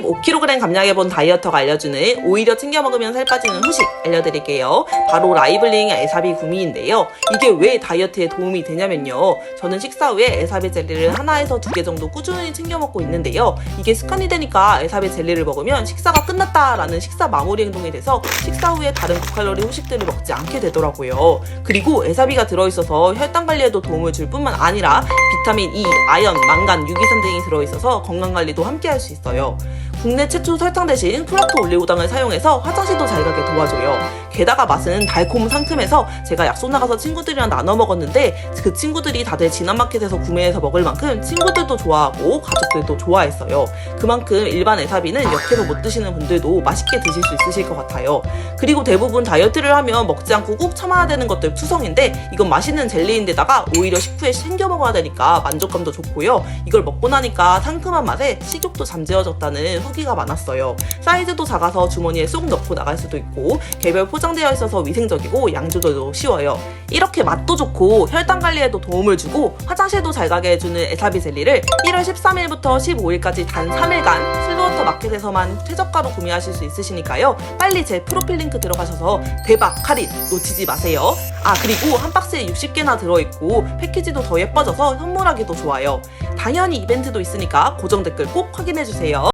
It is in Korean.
15kg 감량해본 다이어터가 알려주는 오히려 챙겨 먹으면 살 빠지는 후식 알려드릴게요. 바로 라이블링 에사비 구미인데요. 이게 왜 다이어트에 도움이 되냐면요. 저는 식사 후에 에사비 젤리를 하나에서 두 개 정도 꾸준히 챙겨 먹고 있는데요. 이게 습관이 되니까 에사비 젤리를 먹으면 식사가 끝났다라는 식사 마무리 행동이 돼서 식사 후에 다른 고칼로리 후식들을 먹지 않게 되더라고요. 그리고 에사비가 들어있어서 혈당 관리에도 도움을 줄 뿐만 아니라 비타민 E, 아연, 망간, 유기산 등이 들어있어서 건강 관리도 함께 할 수 있어요. 국내 최초 설탕 대신 플라토 올리고당을 사용해서 화장실도 잘 가게 도와줘요. 게다가 맛은 달콤 상큼해서 제가 약속 나가서 친구들이랑 나눠 먹었는데 그 친구들이 다들 진한마켓에서 구매해서 먹을 만큼 친구들도 좋아하고 가족들도 좋아했어요. 그만큼 일반 에사비는 역해서 못 드시는 분들도 맛있게 드실 수 있으실 것 같아요. 그리고 대부분 다이어트를 하면 먹지 않고 꾹 참아야 되는 것들 투성인데 이건 맛있는 젤리인데다가 오히려 식후에 챙겨 먹어야 되니까 만족감도 좋고요. 이걸 먹고 나니까 상큼한 맛에 식욕도 잠재워졌다는 후기가 많았어요. 사이즈도 작아서 주머니에 쏙 넣고 나갈 수도 있고 개별 포장되어 있어서 위생적이고 양 조절도 쉬워요. 이렇게 맛도 좋고 혈당 관리에도 도움을 주고 화장실도 잘 가게 해주는 에사비 젤리를 1월 13일부터 15일까지 단 3일간 슬로우터 마켓에서만 최저가로 구매하실 수 있으시니까요. 빨리 제 프로필 링크 들어가셔서 대박 할인 놓치지 마세요. 아 그리고 한 박스에 60개나 들어있고 패키지도 더 예뻐져서 선물하기도 좋아요. 당연히 이벤트도 있으니까 고정 댓글 꼭 확인해주세요.